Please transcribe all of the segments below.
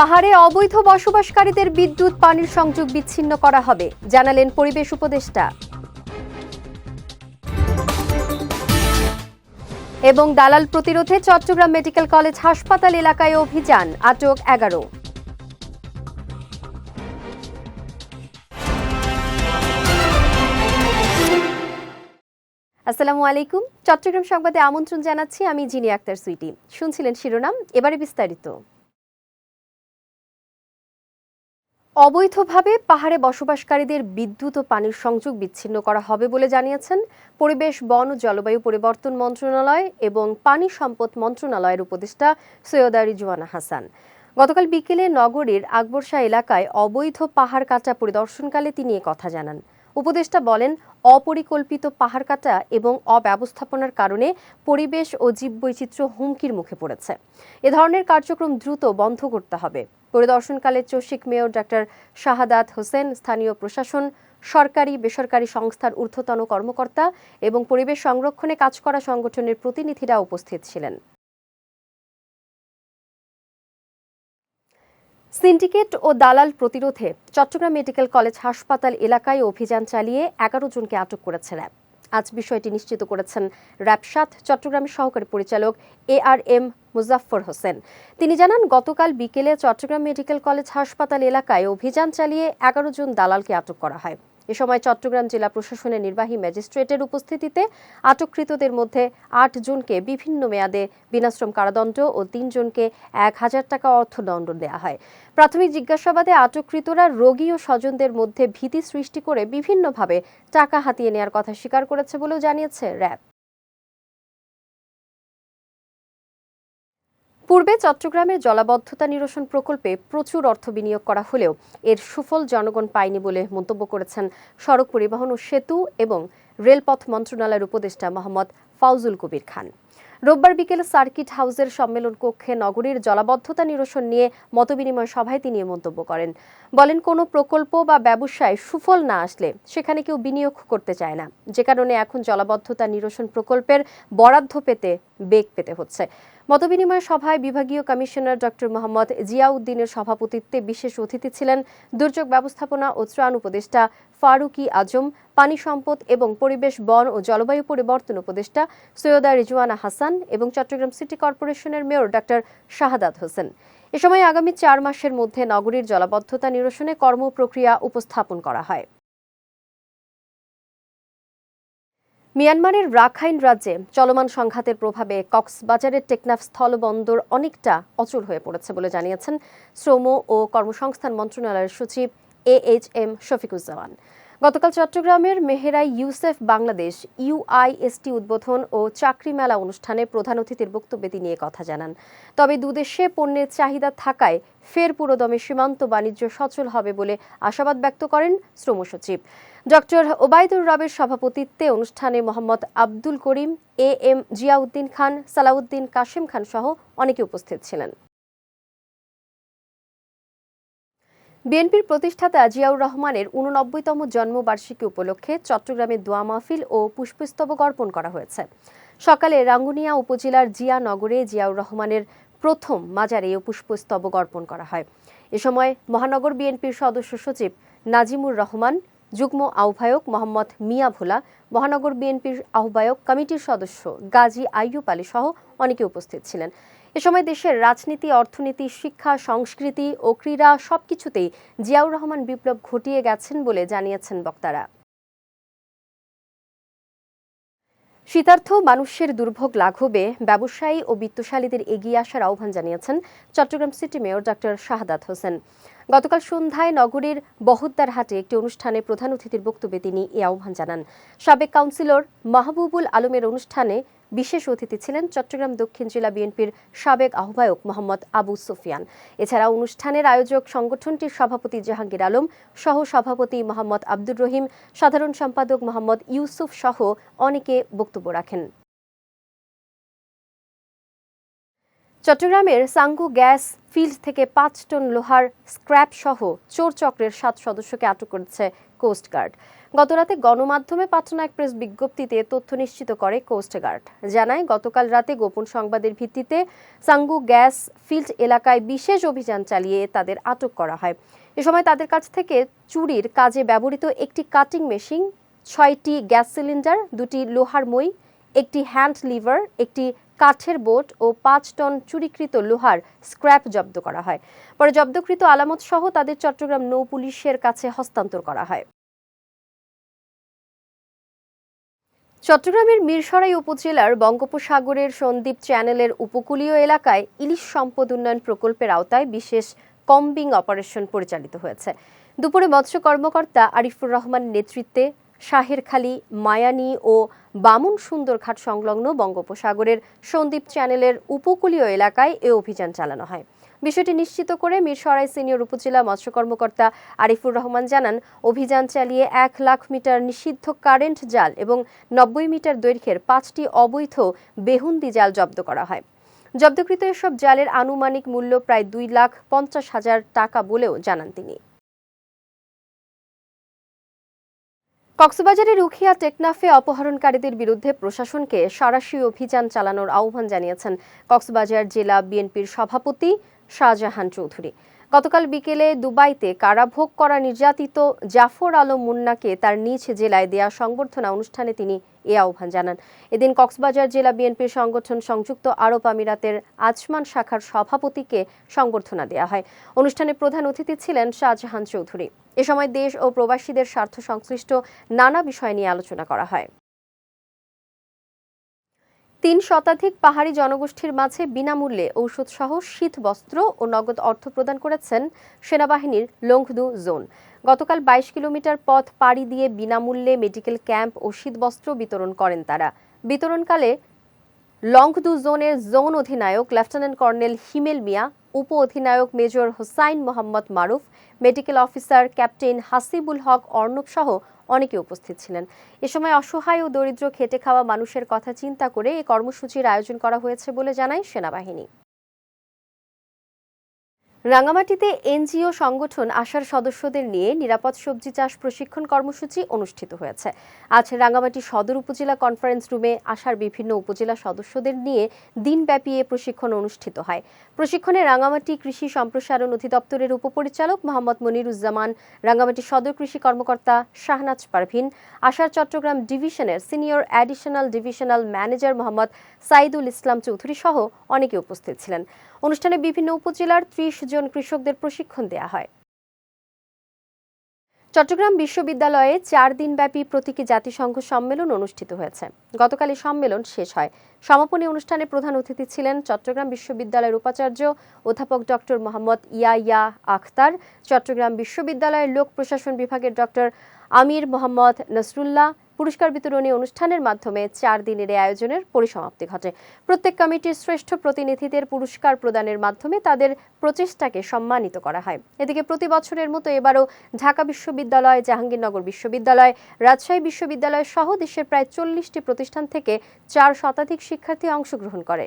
পাহাড়ে অবৈধ বসবাসকারীদের বিদ্যুৎ, পানির সংযোগ বিচ্ছিন্ন করা হবে, জানালেন পরিবেশ উপদেষ্টা। এবং দালাল প্রতিরোধে চট্টগ্রাম মেডিকেল কলেজ হাসপাতাল এলাকায় অভিযান, আটক এগারো। আসসালামু আলাইকুম। চট্টগ্রাম সংবাদে আমন্ত্রণ জানাচ্ছি আমি জিনি আক্তার সুইটি। শুনছিলেন শিরোনাম, এবারে বিস্তারিত। অবৈধভাবে পাহাড়ে বসবাসকারীদের বিদ্যুৎ ও পানির সংযোগ বিচ্ছিন্ন করা হবে বলে জানিয়েছেন পরিবেশ, বন ও জলবায়ু পরিবর্তন মন্ত্রণালয় এবং পানি সম্পদ মন্ত্রণালয়ের উপদেষ্টা সৈয়দা রিজওয়ানা হাসান। গতকাল বিকেলে নগরীর আকবরশাহ এলাকায় অবৈধ পাহাড় কাটা পরিদর্শনকালে তিনি কথা জানান। উপদেষ্টা বলেন, অপরিকল্পিত পাহাড় কাটা এবং অব্যবস্থাপনার কারণে পরিবেশ ও জীববৈচিত্র্য হুমকির মুখে পড়েছে। এ ধরনের কার্যক্রম দ্রুত বন্ধ করতে হবে। পরিদর্শনকালে চসিক মেয়র ডাক্তার শাহাদাত হোসেন, স্থানীয় প্রশাসন, সরকারি বেসরকারি সংস্থার ঊর্ধ্বতন কর্মকর্তা এবং পরিবেশ সংরক্ষণে কাজ করা সংগঠনের প্রতিনিধিরা উপস্থিত ছিলেন। সিন্ডিকেট ও দালাল প্রতিরোধে চট্টগ্রাম মেডিকেল কলেজ হাসপাতাল এলাকায় অভিযান চালিয়ে এগারো জনকে আটক করেছে র্যাব। আজ বিষয়টি নিশ্চিত করেছেন র্যাব সাত চট্টগ্রামের সহকারী পরিচালক A R M Muzaffar Hossain. তিনি জানান, গতকাল বিকেলে চট্টগ্রাম মেডিকেল কলেজ হাসপাতাল এলাকায় অভিযান চালিয়ে এগারো জন দালালকে আটক করা হয়। এ সময় চট্টগ্রাম জেলা প্রশাসনের নির্বাহী ম্যাজিস্ট্রেটের উপস্থিতিতে আটককৃতদের মধ্যে আট জনকে বিভিন্ন মেয়াদে বিনাশ্রম কারাদণ্ড ও তিনজনকে এক হাজার টাকা অর্থদণ্ড দেওয়া হয়। প্রাথমিক জিজ্ঞাসাবাদে আটককৃতরা রোগী ও স্বজনদের মধ্যে ভীতি সৃষ্টি করে বিভিন্নভাবে টাকা হাতিয়ে নেওয়ার কথা স্বীকার করেছে বলেও জানিয়েছে র্যাব। পূর্বে চট্টগ্রামের জলাবদ্ধতা নিরসন প্রকল্পে প্রচুর অর্থ বিনিয়োগ করা হলেও এর সুফল জনগণ পায়নি বলে মন্তব্য করেছেন সড়ক পরিবহন ও সেতু এবং রেলপথ মন্ত্রণালয়ের উপদেষ্টা মোহাম্মদ ফাউজুল কবির খান। রোববার বিকেলে সার্কিট হাউসের সম্মেলন কক্ষে নগরীর জলাবদ্ধতা নিরসন নিয়ে মতবিনিময় সভায় তিনি মন্তব্য করেন। বলেন, কোনো প্রকল্প বা ব্যবসায় সুফল না আসলে সেখানে কেউ বিনিয়োগ করতে চায় না। যে কারণে এখন জলাবদ্ধতা নিরসন প্রকল্পের বরাদ্দ পেতে বেগ পেতে হচ্ছে। মতবিনিময় সভায় বিভাগীয় কমিশনার ডক্টর মোহাম্মদ জিয়াউদ্দিনের সভাপতিত্বে বিশেষ অতিথি ছিলেন দুর্যোগ ব্যবস্থাপনা ও ত্রাণ উপদেষ্টা ফারুকি আজম, পানি সম্পদ এবং পরিবেশ, বন ও জলবায়ু পরিবর্তন উপদেষ্টা সৈয়দা রিজওয়ানা হাসান এবং চট্টগ্রাম সিটি কর্পোরেশনের মেয়র ডক্টর শাহাদাত হোসেন। এ সময় আগামী চার মাসের মধ্যে নগরীর জলাবদ্ধতা নিরসনে কর্মপ্রক্রিয়া উপস্থাপন করা হয়। মিয়ানমারের রাখাইন রাজ্যে চলমান সংঘাতের প্রভাবে কক্সবাজারের টেকনাফ স্থলবন্দর অনেকটা অচল হয়ে পড়েছে বলে জানিয়েছেন শ্রম ও কর্মসংস্থান মন্ত্রণালয়ের সচিব এ এইচ এম শফিকুজ্জামান। গতকাল চট্টগ্রামের মেহেরাই ইউসেফ বাংলাদেশ ইউআইএসটি উদ্বোধন ও চাকরি মেলা অনুষ্ঠানে প্রধান অতিথির বক্তব্যে তিনি কথা জানান। তবে দুদেশে পণ্যের চাহিদা থাকায় ফের পুরোদমে সীমান্ত বাণিজ্য সচল হবে বলে আশাবাদ ব্যক্ত করেন শ্রম সচিব। ডক্টর ওবায়দুর রবের সভাপতিত্বে অনুষ্ঠানে মোহাম্মদ আব্দুল করিম, এ এম জিয়াউদ্দিন খান, সালাউদ্দিন কাশিম খান সহ অনেকে উপস্থিত ছিলেন। বিএনপির প্রতিষ্ঠাতা জিয়াউর রহমানের উননব্বইতম জন্মবার্ষিকী উপলক্ষে চট্টগ্রামে দোয়া মাহফিল ও পুষ্পস্তবক অর্পণ করা হয়েছে। সকালে রাঙ্গুনিয়া উপজেলার জিয়া নগরে জিয়াউর রহমানের প্রথম মাজারে পুষ্পস্তবক অর্পণ করা হয়। এ সময় মহানগর বিএনপির সদস্য সচিব নাজিমুর রহমান, যুগ্ম আহ্বায়ক মোহাম্মদ মিয়া ভোলা, মহানগর বিএনপির আহ্বায়ক কমিটির সদস্য গাজী আইয়ুব আলী সহ অনেকে উপস্থিত ছিলেন। এ সময় দেশের রাজনীতি, অর্থনীতি, শিক্ষা, সংস্কৃতি ও ক্রীড়া সবকিছুতেই জিয়াউর রহমান বিপ্লব ঘটিয়ে গেছেন বলে জানিয়েছেন বক্তারা। শীতার্থ মানুষের দুর্ভোগ লাঘবে, ব্যবসায়ী ও বিত্তশালীদের এগিয়ে আসার আহ্বান জানিয়েছেন Chattogram city mayor doctor Shahadat Hossain. গতকাল সন্ধ্যায় নগরীর বহদ্দার হাটে একটি অনুষ্ঠানে প্রধান অতিথির বক্তব্যে তিনি এ আহ্বান জানান। সাবেক কাউন্সিলর মাহবুবুল আলমের অনুষ্ঠানে বিশেষ অতিথি ছিলেন চট্টগ্রাম দক্ষিণ জেলা বিএনপির সাবেক আহ্বায়ক মোহাম্মদ আবু সুফিয়ান। এছাড়া অনুষ্ঠানের আয়োজক সংগঠনটির সভাপতি জাহাঙ্গীর আলম সহ সভাপতি মোহাম্মদ আব্দুর রহিম, সাধারণ সম্পাদক মোহাম্মদ ইউসুফ সহ অনেকে বক্তব্য রাখেন। চট্টগ্রামের সাঙ্গু গ্যাস ফিল্ড থেকে পাঁচ টন লোহার স্ক্র্যাপ সহ চোর চক্রের সাত সদস্যকে আটক করেছে কোস্টগার্ড গতরাতে গণমাধ্যমে পাঠানো এক প্রেস বিজ্ঞপ্তিতে তথ্য নিশ্চিত করে কোস্টগার্ড জানায়, গতকাল রাতে গোপন সংবাদের ভিত্তিতে সাঙ্গু গ্যাস ফিল্ড এলাকায় বিশেষ অভিযান চালিয়ে তাদের আটক করা হয়। এ সময় তাদের কাছ থেকে চুরির কাজে ব্যবহৃত একটি কাটিং মেশিন, ছয়টি গ্যাস সিলিন্ডার, দুটি লোহার মই, একটি হ্যান্ড লিভার, একটি কাঠের বোট ও পাঁচ টন চুরিকৃত লোহার স্ক্র্যাপ জব্দ করা হয়। পরে জব্দকৃত আলামত সহ তাদের চট্টগ্রাম নৌ পুলিশের কাছে হস্তান্তর করা হয়। চট্টগ্রামের মিরসরাই উপজেলার বঙ্গোপসাগরের সন্দ্বীপ চ্যানেলের উপকূলীয় এলাকায় ইলিশ সম্পদ উন্নয়ন প্রকল্পের আওতায় বিশেষ কম্বিং অপারেশন পরিচালিত হয়েছে। দুপুরে মৎস্য কর্মকর্তা আরিফুর রহমান নেতৃত্বে শাহেরখালী, মায়ানী ও বামুন সুন্দরঘাট সংলগ্ন বঙ্গোপসাগরের সন্দ্বীপ চ্যানেলের উপকূলীয় এলাকায় এ অভিযান চালানো হয়। বিষয়টি নিশ্চিত করে মিরসরাই সিনিয়র উপজেলা মৎস্য কর্মকর্তা আরিফুর রহমান জানান, অভিযান চালিয়ে এক লাখ মিটার নিষিদ্ধ কারেন্ট জাল এবং নব্বই মিটার দৈর্ঘ্যের পাঁচটি অবৈধ বেহুন্দি জাল জব্দ করা হয়। জব্দকৃত এসব জালের আনুমানিক মূল্য প্রায় দুই লাখ পঞ্চাশ হাজার টাকা বলেও জানান তিনি। কক্সবাজারের রুখিয়া টেকনাফে অপহরণকারীদের বিরুদ্ধে প্রশাসনকে সরাসরি অভিযান চালানোর আহ্বান জানিয়েছেন কক্সবাজার জেলা বিএনপির সভাপতি শাহজাহান চৌধুরী। গতকাল বিকেলে দুবাইতে কারাভোগ করা নির্যাতিত জাফর আলম মুন্নাকে তার নিজ জেলায় দেয়া সংবর্ধনা অনুষ্ঠানে তিনি এ আহ্বান জানান। এদিন কক্সবাজার জেলা বিএনপির সংগঠন সংযুক্ত আরব আমিরাতের আজমান শাখার সভাপতিকে সংবর্ধনা দেওয়া হয়। অনুষ্ঠানে প্রধান অতিথি ছিলেন শাহজাহান চৌধুরী। এ সময় দেশ ও প্রবাসীদের স্বার্থ সংশ্লিষ্ট নানা বিষয় নিয়ে আলোচনা করা হয়। তিন শতাধিক পাহাড়ি জনগোষ্ঠীর মাঝে বিনামূল্যে ঔষধসহ শীত বস্ত্র ও নগদ অর্থ প্রদান করেছেন সেনাবাহিনীর লংঘদু জোন। গতকাল বাইশ কিলোমিটার পথ পাড়ি দিয়ে বিনামূল্যে মেডিকেল ক্যাম্প ও শীতবস্ত্র বিতরণ করেন তারা। বিতরণকালে লংঘদু জোনের জোন অধিনায়ক লেফটেন্যান্ট কর্নেল হিমেল মিয়া, উপ অধিনায়ক major Hossain Mohammad Maruf, medical officer captain Hasibul Haque Arnab সহ অনেকে উপস্থিত ছিলেন। এ সময় অসহায় ও দরিদ্র খেটে খাওয়া মানুষের কথা চিন্তা করে এই কর্মসূচির আয়োজন করা হয়েছে বলে জানায় সেনাবাহিনী। রাঙামাটিতে এনজিও সংগঠন আশার সদস্যদের নিয়ে নিরাপদ সবজি চাষ প্রশিক্ষণ কর্মসূচি অনুষ্ঠিত হয়েছে। আজ রাঙামাটি সদর উপজেলা কনফারেন্স রুমে আশার বিভিন্ন উপজেলা সদস্যদের নিয়ে দিনব্যাপী এ প্রশিক্ষণ অনুষ্ঠিত হয়। প্রশিক্ষণে রাঙামাটি কৃষি সম্প্রসারণ অধিদপ্তরের উপপরিচালক মোহাম্মদ মনিরুজ্জামান, রাঙামাটি সদর কৃষি কর্মকর্তা শাহনাজ পারভিন, আশার চট্টগ্রাম ডিভিশনের senior additional divisional manager Mohammad Saidul Islam Chowdhury সহ অনেকে উপস্থিত ছিলেন। অনুষ্ঠানে বিভিন্ন উপজেলার ত্রিশ জন কৃষকদের প্রশিক্ষণ দেওয়া হয়। চট্টগ্রাম বিশ্ববিদ্যালয়ে চার দিনব্যাপী প্রতীকী জাতিসংঘ সম্মেলন অনুষ্ঠিত হয়েছে। গতকাল সম্মেলন শেষ হয়। সমাপনী অনুষ্ঠানে প্রধান অতিথি ছিলেন চট্টগ্রাম বিশ্ববিদ্যালয়ের উপাচার্য অধ্যাপক ডক্টর মোহাম্মদ ইয়াইয়া আখতার, চট্টগ্রাম বিশ্ববিদ্যালয়ের লোক প্রশাসন বিভাগের ডক্টর আমির মোহাম্মদ নসরুল্লাহ পুরস্কার বিতরণী অনুষ্ঠানের মাধ্যমে চার দিনের এই আয়োজনের পরিসমাপ্তি ঘটে। প্রত্যেক কমিটির শ্রেষ্ঠ প্রতিনিধিদের পুরস্কার প্রদানের মাধ্যমে তাদের প্রচেষ্টাকে সম্মানিত করা হয়। এদিকে প্রতি বছরের মতো এবারও ঢাকা বিশ্ববিদ্যালয়, জাহাঙ্গীরনগর বিশ্ববিদ্যালয়, রাজশাহী বিশ্ববিদ্যালয় সহ দেশের প্রায় চল্লিশটি প্রতিষ্ঠান থেকে চার শতাধিক শিক্ষার্থী অংশগ্রহণ করে।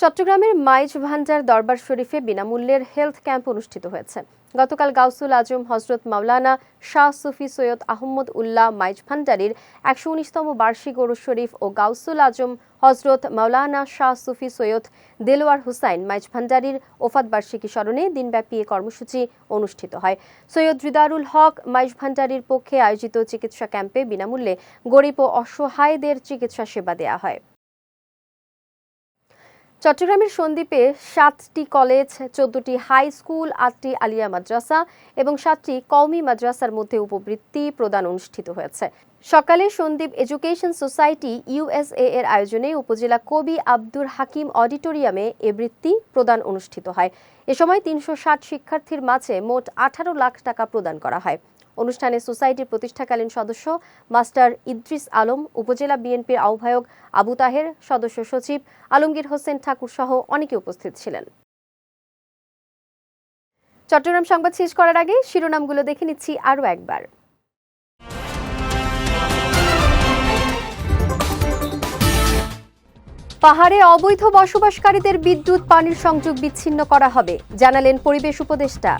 চট্টগ্রামের মাইজ ভান্ডার দরবার শরীফে বিনামূল্যের হেলথ ক্যাম্প অনুষ্ঠিত হয়েছে। গতকাল গাউসুল আজম, হজরত মাওলানা শাহ সুফি সৈয়দ আহমদ উল্লাহ মাইজ ভান্ডারির একশো উনিশতম বার্ষিক ওরস শরীফ ও গাউসুল আজম, হজরত মাওলানা শাহ সুফি সৈয়দ দেলোয়ার হুসাইন মাইজ ভান্ডারির ওফাত বার্ষিকী স্মরণে দিনব্যাপী এ কর্মসূচি অনুষ্ঠিত হয়। সৈয়দ রিদারুল হক মাইজ ভান্ডারির পক্ষে আয়োজিত চিকিৎসা ক্যাম্পে বিনামূল্যে গরিব ও অসহায়দের চিকিৎসা সেবা দেওয়া হয়। চট্টগ্রামের সন্দ্বীপে সাতটি কলেজ, চোদ্দটি হাই স্কুল, আটটি আলিয়া মাদ্রাসা এবং সাতটি কওমি মাদ্রাসার মধ্যে উপবৃত্তি প্রদান অনুষ্ঠিত হয়েছে। সকালে সন্দ্বীপ এডুকেশন সোসাইটি ইউএসএ এর আয়োজনে উপজেলা কবি আব্দুর হাকিম অডিটোরিয়ামে এ বৃত্তি প্রদান অনুষ্ঠিত হয়। এ সময় তিনশো ষাট শিক্ষার্থীর মাঝে মোট আঠারো লাখ টাকা প্রদান করা হয়। অনুষ্ঠানে সোসাইটির প্রতিষ্ঠাকালীন সদস্য মাস্টার ইদ্রিস আলম, উপজেলা বিএনপির আহ্বায়ক আবু তাহের, সদস্য সচিব আলমগীর হোসেন ঠাকুর সহ অনেকে উপস্থিত ছিলেন। চট্টগ্রাম সংবাদ শেষ করার আগে শিরোনামগুলো দেখে নিচ্ছি আরও একবার। পাহাড়ে অবৈধ বসবাসকারীদের বিদ্যুৎ, পানির সংযোগ বিচ্ছিন্ন করা হবে, জানালেন পরিবেশ উপদেষ্টা।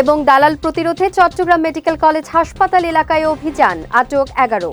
এবং দালাল প্রতিরোধে চট্টগ্রাম মেডিকেল কলেজ হাসপাতাল এলাকায় অভিযান। আটক এগারো।